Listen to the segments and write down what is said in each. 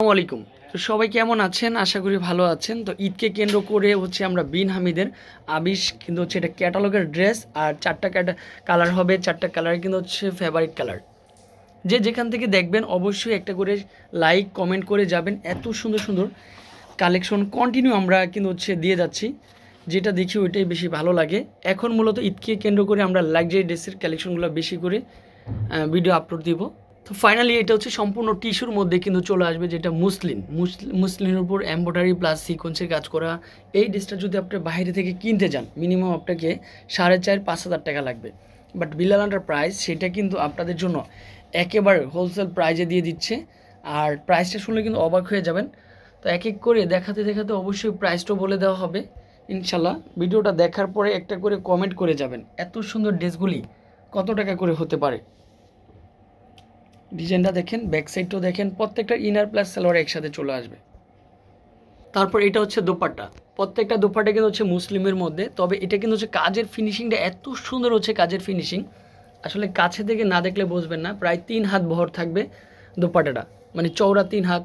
আলাইকুম। তো সবাই কেমন আছেন? আশা করি ভালো আছেন। তো ঈদকে কেন্দ্র করে হচ্ছে আমরা বিন হামিদের আবিশ কিন্তু হচ্ছে এটা ক্যাটালগের ড্রেস আর চারটা ক্যাটা, কালার হবে। চারটা কালার কিন্তু হচ্ছে ফেভারিট কালার। যে যেখান থেকে দেখবেন অবশ্যই একটা করে লাইক কমেন্ট করে যাবেন। এত সুন্দর সুন্দর কালেকশন কন্টিনিউ আমরা কিন্তু হচ্ছে দিয়ে যাচ্ছি। যেটা দেখি ওইটাই বেশি ভালো লাগে। এখন মূলত ঈদকে কেন্দ্র করে আমরা লাক্সারি ড্রেসের কালেকশনগুলো বেশি করে ভিডিও আপলোড দিব। তো ফাইনালি এটা হচ্ছে সম্পূর্ণ টিস্যুর মধ্যে কিন্তু চলে আসবে যেটা মুসলিম। মুসলিমের উপর এম্ব্রয়ডারি প্লাস সিকোয়েন্সের কাজ করা। এই ড্রেসটা যদি আপনি বাইরে থেকে কিনতে যান মিনিমাম আপনাকে সাড়ে চার, পাঁচ হাজার টাকা লাগবে। বাট বিলালান্ডার প্রাইস সেটা কিন্তু আপনাদের জন্য একেবারে হোলসেল প্রাইজে দিয়ে দিচ্ছে। আর প্রাইসটা শুনলে কিন্তু অবাক হয়ে যাবেন। তো এক এক করে দেখাতে দেখাতে অবশ্যই প্রাইসটাও বলে দেওয়া হবে। ইনশাল্লাহ ভিডিওটা দেখার পরে একটা করে কমেন্ট করে যাবেন। এত সুন্দর ড্রেসগুলি কত টাকা করে হতে পারে? ডিজাইনটা দেখেন ব্যাক সাইডটাও দেখেন, প্রত্যেকটা ইনার প্লাস সালোয়ার একসাথে চলে আসবে। তারপর এটা হচ্ছে দোপাট্টা। প্রত্যেকটা দোপাট্টা কিন্তু হচ্ছে মুসলিমের মধ্যে, তবে এটা কিন্তু হচ্ছে কাজের ফিনিশিংটা এত সুন্দর হচ্ছে কাজের ফিনিশিং আসলে কাছে থেকে না দেখলে বুঝবেন না, প্রায় তিন হাত বহর থাকবে দোপাট্টাটা। মানে চওড়া তিন হাত,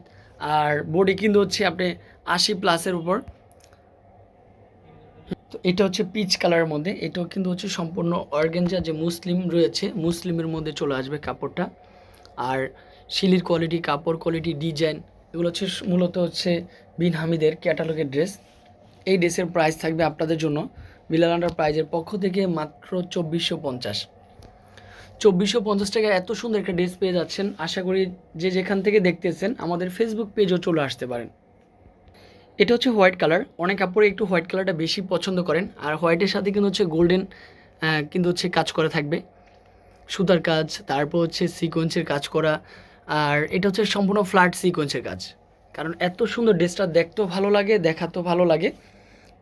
আর বডি কিন্তু হচ্ছে আপনি আশি প্লাসের উপর। তো এটা হচ্ছে পিচ কালারের মধ্যে, এটাও কিন্তু হচ্ছে সম্পূর্ণ অর্গেঞ্জা যে মুসলিম রয়েছে, মুসলিমের মধ্যে চলে আসবে কাপড়টা। আর শিলির কোয়ালিটি কাপড় কোয়ালিটি ডিজাইন এগুলো হচ্ছে মূলত হচ্ছে বিন হামিদের ক্যাটালগের ড্রেস এই ড্রেসের প্রাইস থাকবে আপনাদের জন্য বিলালান্ডার প্রাইজের পক্ষ থেকে মাত্র চব্বিশশো পঞ্চাশ। চব্বিশশো পঞ্চাশ টাকায় এত সুন্দর একটা ড্রেস পেয়ে যাচ্ছেন। আশা করি যে যেখান থেকে দেখতেছেন আমাদের ফেসবুক পেজও চলে আসতে পারেন। এটা হচ্ছে হোয়াইট কালার অনেক কাপড়ে একটু হোয়াইট কালারটা বেশি পছন্দ করেন। আর হোয়াইটের সাথে কিন্তু হচ্ছে গোল্ডেন কিন্তু হচ্ছে কাজ করে থাকবে। সুতার কাজ, তারপর হচ্ছে সিকোয়েন্সের কাজ করা, আর এটা হচ্ছে সম্পূর্ণ ফ্ল্যাট সিকোয়েন্সের কাজ। কারণ এত সুন্দর ড্রেসটা দেখতেও ভালো লাগে, দেখাতেও ভালো লাগে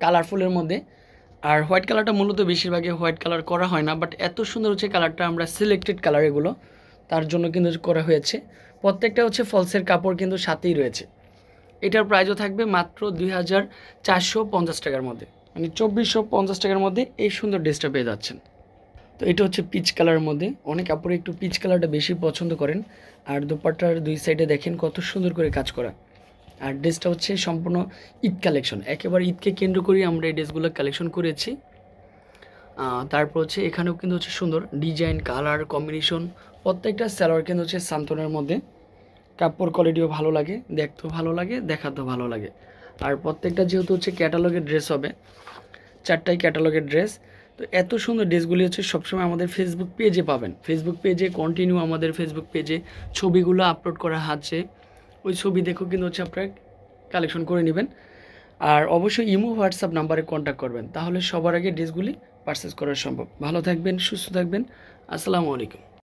কালারফুলের মধ্যে। আর হোয়াইট কালারটা মূলত বেশিরভাগই হোয়াইট কালার করা হয় না বাট এত সুন্দর হচ্ছে কালারটা আমরা সিলেক্টেড কালার এগুলো, তার জন্য কিন্তু করা হয়েছে। প্রত্যেকটা হচ্ছে ফলসের কাপড় কিন্তু সাথেই রয়েছে। এটার প্রাইজও থাকবে মাত্র দুই হাজার চারশো পঞ্চাশ টাকার মধ্যে। মানে চব্বিশশো পঞ্চাশ টাকার মধ্যে এই সুন্দর ড্রেসটা পেয়ে যাচ্ছেন। তো এটা হচ্ছে পিচ কালারের মধ্যে। অনেক কাপড়ে একটু পিচ কালারটা বেশি পছন্দ করেন। আর দোপাট্টার দুই সাইডে দেখেন কত সুন্দর করে কাজ করা। আর ড্রেসটা হচ্ছে সম্পূর্ণ ঈদ কালেকশন একেবারে ঈদকে কেন্দ্র করেই আমরা এই ড্রেসগুলো কালেকশন করেছি। তারপর হচ্ছে এখানেও কিন্তু হচ্ছে সুন্দর ডিজাইন কালার কম্বিনেশন প্রত্যেকটা স্যালোয়ার কিন্তু হচ্ছে সান্তনের মধ্যে। কাপড় কোয়ালিটিও ভালো লাগে, দেখতেও ভালো লাগে, দেখাতেও ভালো লাগে। আর প্রত্যেকটা যেহেতু হচ্ছে ক্যাটালগের ড্রেস হবে, চারটাই ক্যাটালগের ড্রেস তো এত সুন্দর ড্রেসগুলি হচ্ছে সবসময় আমাদের ফেসবুক পেজে পাবেন। ফেসবুক পেজে কন্টিনিউ আমাদের ফেসবুক পেজে ছবিগুলো আপলোড করা আছে। ওই ছবি দেখেও কিন্তু হচ্ছে আপনারা কালেকশন করে নেবেন। আর অবশ্যই ইমো হোয়াটসঅ্যাপ নাম্বারে কন্ট্যাক্ট করবেন। তাহলে সবার আগে ড্রেসগুলি পারচেস করা সম্ভব। ভালো থাকবেন, সুস্থ থাকবেন। আসসালামু আলাইকুম।